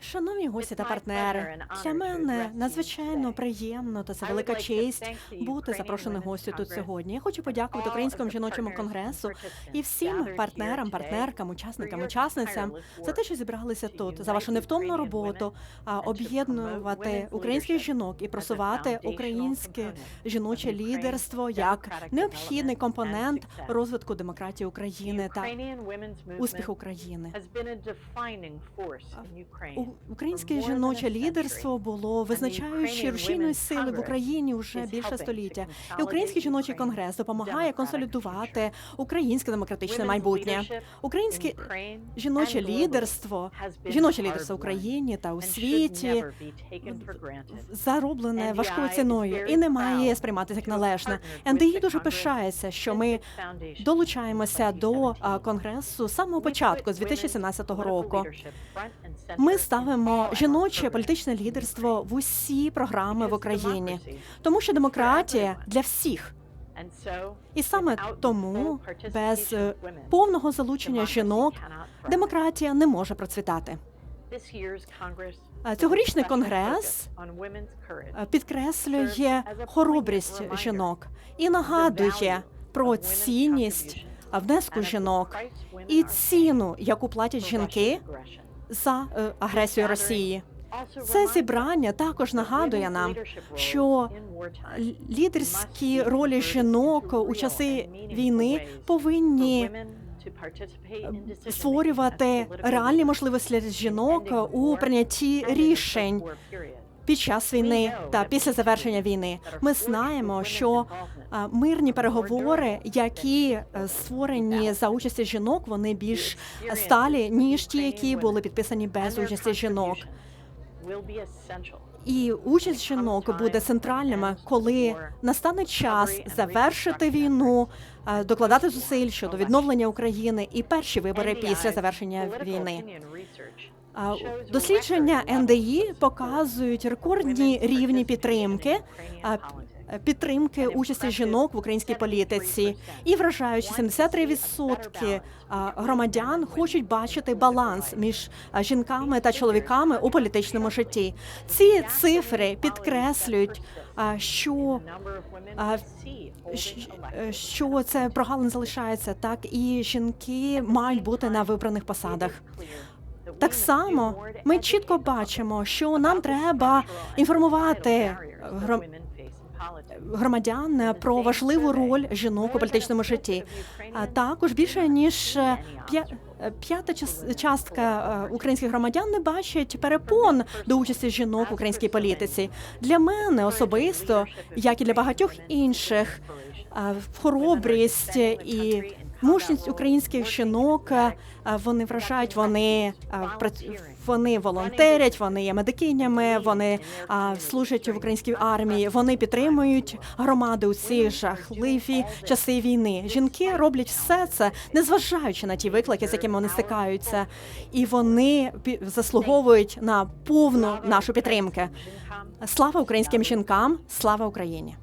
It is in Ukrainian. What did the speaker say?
Шановні гості та партнери, для мене надзвичайно приємно та це велика честь бути запрошеною гостю тут сьогодні. Я хочу подякувати Українському жіночому конгресу і всім партнерам, партнеркам, учасникам, учасницям за те, що зібралися тут, за вашу невтомну роботу, а, об'єднувати українських жінок і просувати українське жіноче лідерство як необхідний компонент розвитку демократії України та успіху України. Українське жіноче лідерство було визначаючою рушійною сили в Україні вже більше століття. І Український жіночий конгрес допомагає консолідувати українське демократичне майбутнє. Українське жіноче лідерство, жіноче лідерство в Україні та у світі зароблене важкою ціною і не має сприйматися як належне. НДІ дуже пишається, що ми долучаємося до конгресу з самого початку, з 2017 року. Ми ставимо жіноче політичне лідерство в усі програми в Україні, тому що демократія для всіх. І саме тому без е, повного залучення жінок демократія не може процвітати. Цьогорічний конгрес е, підкреслює хоробрість жінок і нагадує про цінність а, внеску жінок. і ціну, яку платять жінки за е, агресію Росії. Це зібрання також нагадує нам, що лідерські ролі жінок у часи війни повинні створювати реальні можливості для жінок у прийнятті рішень під час війни та після завершення війни. Ми знаємо, що мирні переговори, які е, створені за участі жінок, вони більш сталі ніж ті, які були підписані без участі жінок. І участь жінок буде центральними, коли настане час завершити війну, е, докладати зусиль щодо відновлення України і перші вибори після завершення війни. Дослідження НДІ показують рекордні рівні підтримки. Підтримки участі жінок в українській політиці і вражаючи 73% а, громадян хочуть бачити баланс між жінками та чоловіками у політичному житті. Ці цифри підкреслюють, що що це прогалин залишається, так і жінки мають бути на вибраних посадах. Так само ми чітко бачимо, що нам треба інформувати гром- громадян про важливу роль жінок у політичному житті. Також більше ніж е, е, п'ята час- частка е, українських громадян не бачать перепон до участі жінок в українській політиці. Для мене особисто, як і для багатьох інших, хоробрість і мужність українських жінок. Вони вражають, вони вони волонтерять, вони є медикинями, вони служать в українській армії. Вони підтримують громади у ці жахливі часи війни. Жінки роблять все це, незважаючи на ті виклики, з якими вони стикаються, і вони заслуговують на повну нашу підтримку. Слава українським жінкам! Слава Україні!